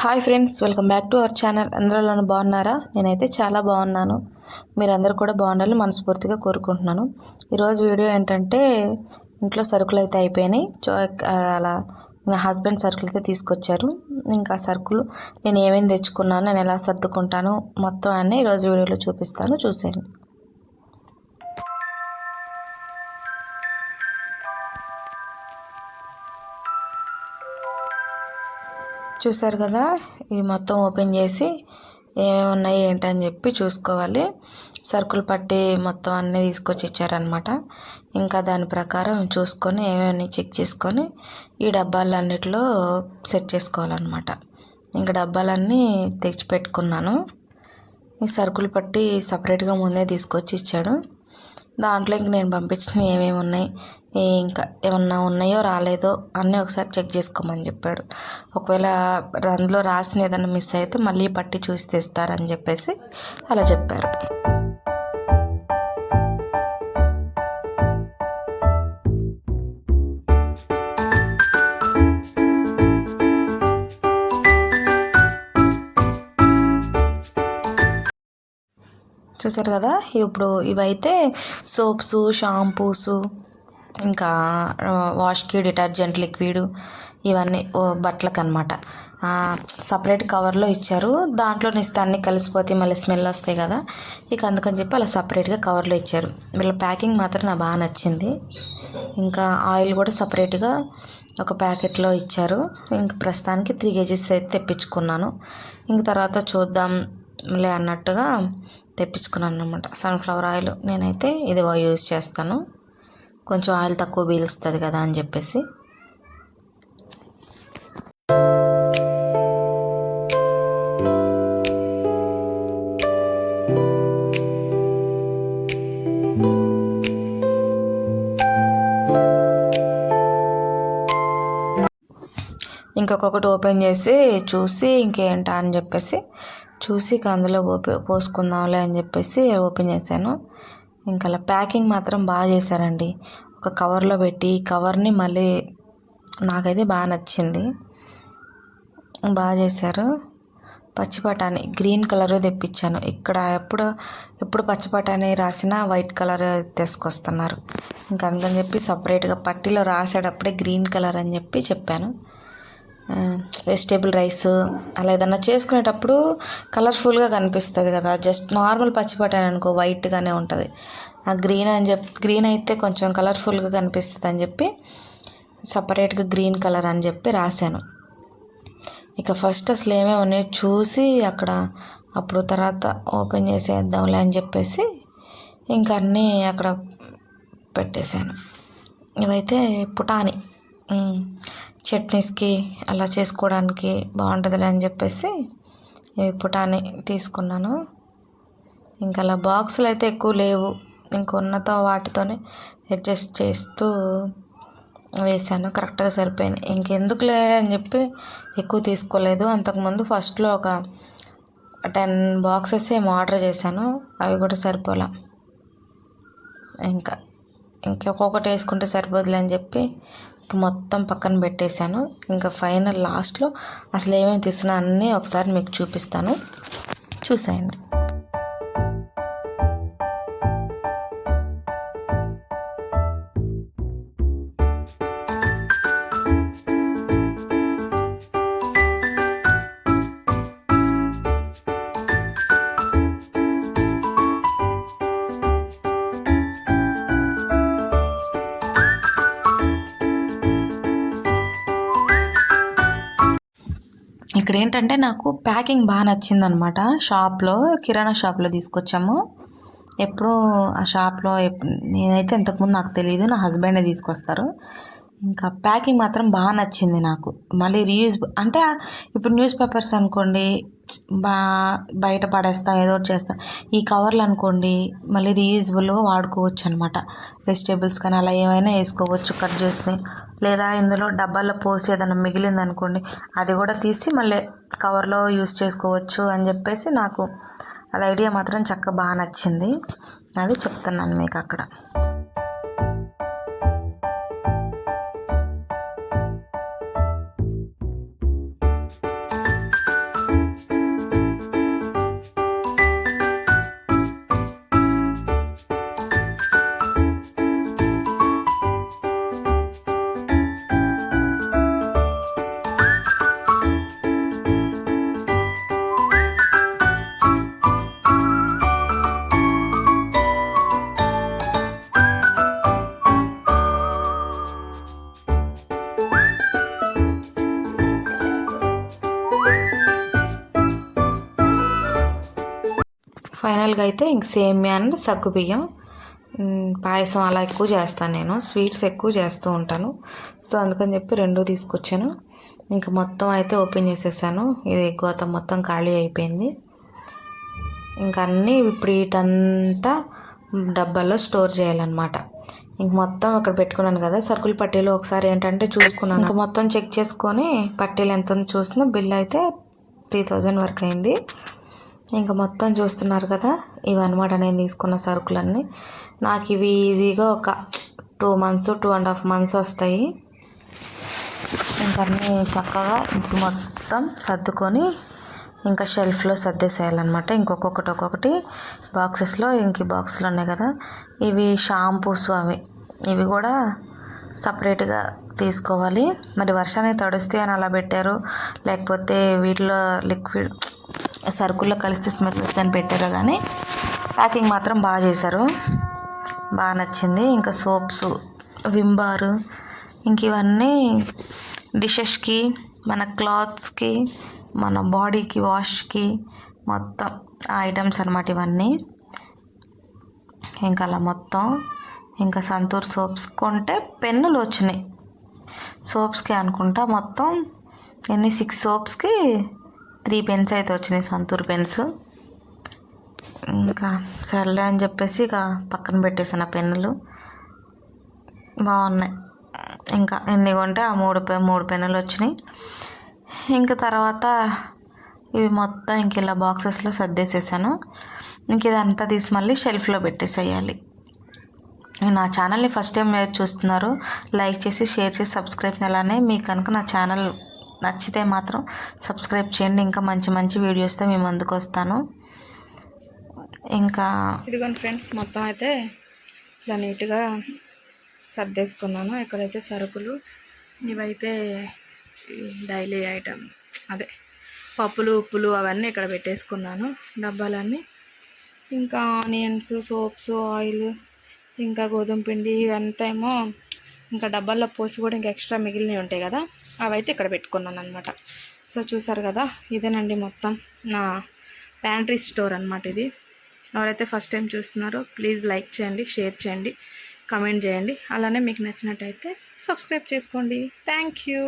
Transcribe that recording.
Hi friends welcome back to our channel. అందరూ బాగున్నారా? నేనైతే చాలా బాగున్నాను. మీరందరూ కూడా బాగుండాలని మనస్ఫూర్తిగా కోరుకుంటున్నాను. ఈరోజు వీడియో ఏంటంటే ఇంట్లో సరుకులు అయితే అయిపోయినాయి. చో అలా నా హస్బెండ్ సరుకులు అయితే తీసుకొచ్చారు. ఇంకా సరుకులు నేను ఏమేమి తెచ్చుకున్నాను నేను ఎలా సర్దుకుంటాను మొత్తం అన్నీ ఈరోజు వీడియోలో చూపిస్తాను. చూసేయండి. చూసారు కదా ఇది మొత్తం ఓపెన్ చేసి ఏమేమి ఉన్నాయి ఏంటని చెప్పి చూసుకోవాలి. సరుకులు పట్టి మొత్తం అన్నీ తీసుకొచ్చి ఇచ్చారనమాట ఇంకా దాని ప్రకారం చూసుకొని ఏమేమి చెక్ చేసుకొని ఈ డబ్బాలన్నిటిలో సెట్ చేసుకోవాలన్నమాట. ఇంకా డబ్బాలన్నీ తెచ్చి పెట్టుకున్నాను. ఈ సరుకులు పట్టి సపరేట్గా ముందే తీసుకొచ్చి ఇచ్చాడు. దాంట్లో ఇంక నేను పంపించినవి ఏమేమి ఉన్నాయి ఇంకా ఏమన్నా ఉన్నాయో రాలేదో అన్నీ ఒకసారి చెక్ చేసుకోమని చెప్పాడు. ఒకవేళ అందులో రాసిన ఏదైనా మిస్ అయితే మళ్ళీ పట్టి చూసి తెస్తారని చెప్పేసి అలా చెప్పారు. చూసారు కదా? ఇప్పుడు ఇవైతే సోప్స్ షాంపూస్ ఇంకా వాష్కి డిటర్జెంట్ లిక్విడ్ ఇవన్నీ బట్టలకు అనమాట సపరేట్ కవర్లో ఇచ్చారు. దాంట్లో ఇస్తే అన్నీ కలిసిపోతే మళ్ళీ స్మెల్ వస్తాయి కదా? ఇక అందుకని చెప్పి అలా సపరేట్గా కవర్లో ఇచ్చారు. వీళ్ళ ప్యాకింగ్ మాత్రం నాకు బాగా నచ్చింది. ఇంకా ఆయిల్ కూడా సపరేట్గా ఒక ప్యాకెట్లో ఇచ్చారు. ఇంక ప్రస్తుతానికి త్రీ కేజీస్ అయితే తెప్పించుకున్నాను. ఇంక తర్వాత చూద్దాం. లే అన్నట్టుగా తెప్పించుకున్నాను అనమాట సన్ఫ్లవర్ ఆయిల్ నేనైతే ఇది యూజ్ చేస్తాను. కొంచెం ఆయిల్ తక్కువ పీలుస్తుంది కదా అని చెప్పేసి. ఇంకొకటి ఓపెన్ చేసి చూసి ఇంకేంటా అని చెప్పేసి చూసి అందులో పోసుకుందాంలే అని చెప్పేసి ఓపెన్ చేశాను. ఇంకా అలా ప్యాకింగ్ మాత్రం బాగా చేశారండి. ఒక కవర్లో పెట్టి కవర్ని మళ్ళీ నాకైతే బాగా నచ్చింది. బాగా చేశారు. పచ్చి గ్రీన్ కలర్ తెప్పించాను. ఇక్కడ ఎప్పుడు ఎప్పుడు పచ్చి బఠానీ రాసినా వైట్ కలర్ తీసుకొస్తున్నారు. ఇంకా అందుకని చెప్పి సపరేట్గా పట్టీలో రాసేటప్పుడే గ్రీన్ కలర్ అని చెప్పి చెప్పాను. వెజిటేబుల్ రైస్ అలా ఏదన్నా చేసుకునేటప్పుడు కలర్ఫుల్గా కనిపిస్తుంది కదా. జస్ట్ నార్మల్ పచ్చి బఠానీ అనుకో వైట్గానే ఉంటుంది. ఆ గ్రీన్ అని చెప్పి గ్రీన్ అయితే కొంచెం కలర్ఫుల్గా కనిపిస్తుంది అని చెప్పి సపరేట్గా గ్రీన్ కలర్ అని చెప్పి రాశాను. ఇక ఫస్ట్ అసలు ఏమేమి ఉన్నాయో చూసి అక్కడ అప్పుడు తర్వాత ఓపెన్ చేసేద్దాంలే అని చెప్పేసి ఇంకా అన్నీ అక్కడ పెట్టేశాను. ఇవైతే పుటాని. చట్నీస్కి అలా చేసుకోవడానికి బాగుంటుందిలే అని చెప్పేసి పుటాని తీసుకున్నాను. ఇంకా అలా బాక్సులు అయితే ఎక్కువ లేవు. ఇంకొన్నతో వాటితోనే అడ్జస్ట్ చేస్తూ వేసాను కరెక్ట్గా సరిపోయింది. ఇంకెందుకులే అని చెప్పి ఎక్కువ తీసుకోలేదు. అంతకుముందు ఫస్ట్లో ఒక టెన్ బాక్సెస్ ఏమో ఆర్డర్ చేశాను. అవి కూడా సరిపోలే. ఇంకా ఇంకొకటి వేసుకుంటే సరిపోదులే అని చెప్పి మొత్తం పక్కన పెట్టేశాను. ఇంకా ఫైనల్ లాస్ట్లో అసలు ఏమేమి తీసినా అన్నీ ఒకసారి మీకు చూపిస్తాను. చూసేయండి. ఇక్కడ ఏంటంటే నాకు ప్యాకింగ్ బాగా నచ్చిందనమాట. షాప్లో కిరాణా షాప్లో తీసుకొచ్చాము. ఎప్పుడూ ఆ షాప్లో నేనైతే ఇంతకుముందు నాకు తెలియదు నా హస్బెండే తీసుకొస్తారు. ఇంకా ప్యాకింగ్ మాత్రం బాగా నచ్చింది నాకు. మళ్ళీ రీయూజ్ అంటే ఇప్పుడు న్యూస్ పేపర్స్ అనుకోండి బా బయట పడేస్తాం ఏదో ఒకటి చేస్తాం. ఈ కవర్లు అనుకోండి మళ్ళీ రీయూజబుల్గా వాడుకోవచ్చు అనమాట వెజిటేబుల్స్ కానీ అలా ఏమైనా వేసుకోవచ్చు కట్ చేసి లేదా ఇందులో డబ్బాల్లో పోసి ఏదైనా మిగిలింది అనుకోండి అది కూడా తీసి మళ్ళీ కవర్లో యూస్ చేసుకోవచ్చు అని చెప్పేసి నాకు అది ఐడియా మాత్రం చక్కగా బాగా నచ్చింది. అది చెప్తున్నాను మీకు అక్కడ. ఫైనల్గా అయితే ఇంక సేమియా అండ్ సగ్గు బియ్యం పాయసం అలా ఎక్కువ చేస్తాను నేను. స్వీట్స్ ఎక్కువ చేస్తూ ఉంటాను. సో అందుకని చెప్పి రెండు తీసుకొచ్చాను. ఇంకా మొత్తం అయితే ఓపెన్ చేసేసాను. ఇది గోత మొత్తం ఖాళీ అయిపోయింది. ఇంకా అన్నీ ఇప్పుడు వీటంతా డబ్బాల్లో స్టోర్ చేయాలన్నమాట. ఇంక మొత్తం అక్కడ పెట్టుకున్నాను కదా సరుకుల పట్టీలు ఒకసారి ఏంటంటే చూసుకున్నాను. ఇంకా మొత్తం చెక్ చేసుకొని పట్టీలు ఎంత చూసినా చూసిన బిల్ అయితే త్రీ థౌజండ్ వరకు అయింది. ఇంకా మొత్తం చూస్తున్నారు కదా ఇవన్నమాట నేను తీసుకున్న సరుకులన్నీ. నాకు ఇవి ఈజీగా ఒక two months two and half months వస్తాయి. ఇంకా అన్నీ చక్కగా మొత్తం సర్దుకొని ఇంకా షెల్ఫ్లో సర్దేసేయాలన్నమాట. ఇంకొకటి ఒక్కొక్కటి బాక్సెస్లో ఇంక బాక్స్లో ఉన్నాయి కదా. ఇవి షాంపూస్ అవి ఇవి కూడా సపరేట్గా తీసుకోవాలి. మరి వర్షానికి తడుస్తే అని అలా పెట్టారు. లేకపోతే వీటిలో లిక్విడ్ సరుకుల్లో కలిస్తే స్మెల్ వస్తుందని పెట్టారు కానీ ప్యాకింగ్ మాత్రం బాగా చేశారు. బాగా నచ్చింది. ఇంకా సోప్స్ విమ్ ఇంక ఇవన్నీ డిషెస్కి మన క్లాత్స్కి మన బాడీకి వాష్కి మొత్తం ఆ ఐటమ్స్ అనమాట ఇవన్నీ. ఇంకా అలా మొత్తం ఇంకా సంతూర్ సోప్స్ కొంటే పెన్నులు వచ్చినాయి. సోప్స్కి అనుకుంటా మొత్తం ఎన్ని? సిక్స్ సోప్స్కి త్రీ పెన్స్ అయితే వచ్చినాయి సంతూర్ పెన్స్. ఇంకా సర్లే అని చెప్పేసి ఇక పక్కన పెట్టేసాను ఆ పెన్నులు. బాగున్నాయి. ఇంకా ఎన్ని కొంటే ఆ మూడు పె మూడు పెన్నులు వచ్చినాయి. ఇంకా తర్వాత ఇవి మొత్తం ఇంక ఇలా బాక్సెస్లో సర్దేసేసాను. ఇంక ఇదంతా తీసి మళ్ళీ షెల్ఫ్లో పెట్టేసేయాలి. నా ఛానల్ని ఫస్ట్ టైం మీరు చూస్తున్నారు లైక్ చేసి షేర్ చేసి సబ్స్క్రైబ్ అలానే మీకు కనుక నా ఛానల్ నచ్చితే మాత్రం సబ్స్క్రైబ్ చేయండి. ఇంకా మంచి మంచి వీడియోస్తో మేము ముందుకు వస్తాను. ఇంకా ఇదిగోండి ఫ్రెండ్స్ మొత్తం అయితే ఇలా నీట్గా సర్దేసుకున్నాను. ఎక్కడైతే సరుకులు ఇవైతే డైలీ ఐటమ్ అదే పప్పులు ఉప్పులు అవన్నీ ఇక్కడ పెట్టేసుకున్నాను. డబ్బాలన్నీ ఇంకా ఆనియన్స్ సోప్స్ ఆయిల్ ఇంకా గోధుమ పిండి ఇవంతా ఏమో ఇంకా డబ్బాల్లో పోసి కూడా ఇంకా ఎక్స్ట్రా మిగిలినవి ఉంటాయి కదా. అవైతే ఇక్కడ పెట్టుకున్నాను అనమాట సో చూసారు కదా ఇదేనండి మొత్తం నా ప్యాంట్రీ స్టోర్ అనమాట ఇది. ఎవరైతే ఫస్ట్ టైం చూస్తున్నారో ప్లీజ్ లైక్ చేయండి షేర్ చేయండి కమెంట్ చేయండి. అలానే మీకు నచ్చినట్టయితే సబ్స్క్రైబ్ చేసుకోండి. Thank you.